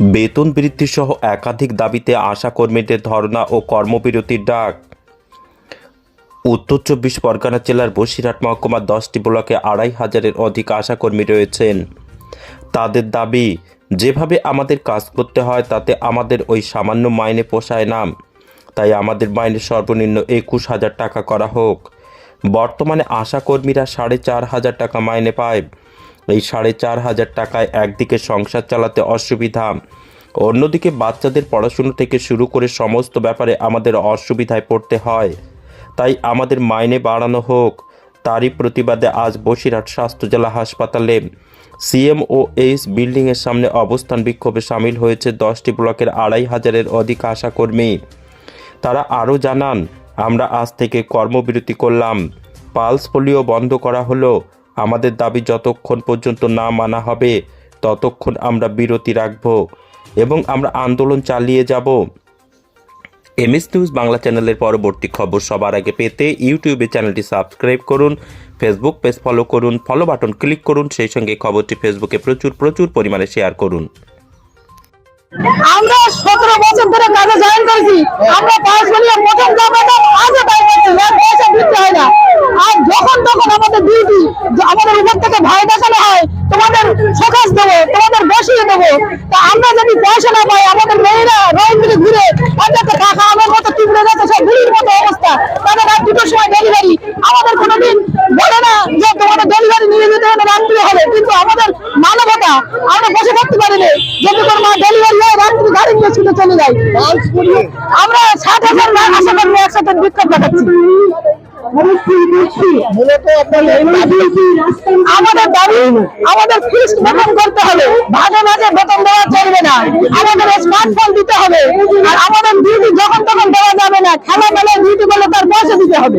বেতন বৃদ্ধিসহ একাধিক দাবিতে আশা কর্মীদের ধর্ণা ও কর্মবিরতির ডাক। উত্তর চব্বিশ পরগনা জেলার বসিরহাট মহকুমার দশটি ব্লকে আড়াই হাজারের অধিক আশাকর্মী রয়েছেন। তাদের দাবি, যেভাবে আমাদের কাজ করতে হয়, তাতে আমাদের ওই সামান্য মাইনে পোষায় না। তাই আমাদের মাইনে সর্বনিম্ন একুশ হাজার টাকা করা হোক। বর্তমানে আশাকর্মীরা সাড়ে চার হাজার টাকা মাইনে পায়। এই সাড়ে চার হাজার টাকায় একদিকে সংসার চালাতে অসুবিধা। অন্যদিকে বাচ্চাদের পড়াশুনো থেকে শুরু করে সমস্ত ব্যাপারে আমাদের অসুবিধায় পড়তে হয়। তাই আমাদের মাইনে বাড়ানো হোক। তারই প্রতিবাদে আজ বসিরহাট স্বাস্থ্য জেলা হাসপাতালে সিএম ও এইচ বিল্ডিংয়ের সামনে অবস্থান বিক্ষোভে সামিল হয়েছে দশটি ব্লকের আড়াই হাজারের অধিক আশাকর্মী। তারা আরও জানান, আমরা আজ থেকে কর্মবিরতি করলাম। পালস পোলিও বন্ধ করা হলো। আমাদের দাবি যতক্ষণ পর্যন্ত না মানা হবে, ততক্ষণ আমরা বিরতি রাখব এবং আমরা আন্দোলন চালিয়ে যাব। এমএস নিউজ বাংলা চ্যানেলের পরবর্তী খবর সবার আগে পেতে ইউটিউবে চ্যানেলটি সাবস্ক্রাইব করুন, ফেসবুক পেজ ফলো করুন, ফলো বাটন ক্লিক করুন, সেই সঙ্গে খবরটি ফেসবুকে প্রচুর প্রচুর পরিমাণে শেয়ার করুন। আমরা সতেরো বছর ধরে কাজে জয়েন করেছি। আমরা পাঁচ মিলিয়ন প্রথম দাম পেতাম আজও তাই পাচ্ছি এক পয়সা বৃদ্ধি হয় না আর যখন তখন আমাদের ডিউটি আমাদের উপর থেকে ভয় দেখানো হয় তোমাদের সকাশ দেবো তোমাদের বসিয়ে দেবো। তা আমরা যদি পয়সা না পাই আমাদের মেয়েরা রোজ মিলে ঘুরে অন্তত টাকা আমার মতো টিপড়ে যাচ্ছে সব বুড়ির মতো অবস্থা। তাদের রাত দুটোর সময় ডেলিভারি আমাদের কোনোদিন বলে না যে তোমাদের ডেলিভারি নিয়ে যেতে হবে রাত্রি হবে। কিন্তু আমাদের মানবতা আমরা বসে থাকতে পারি না যদি কোনো মা ডেলিভারি হয় রাত্রি গাড়ি নিয়ে ছুটে চলে যাই আমরা ষাট হাজার আশা করব একসাথে বিক্ষোভ দেখাচ্ছি। আমাদের দাবি আমাদের বেতন করতে হবে। ভাগে ভাগে বেতন দেওয়া চলবে না। আমাদের স্মার্টফোন দিতে হবে। আর আমাদের ডিউটি যখন তখন দেওয়া যাবে না। খেলা মেলায় ডিউটি করলে তার পয়সা দিতে হবে।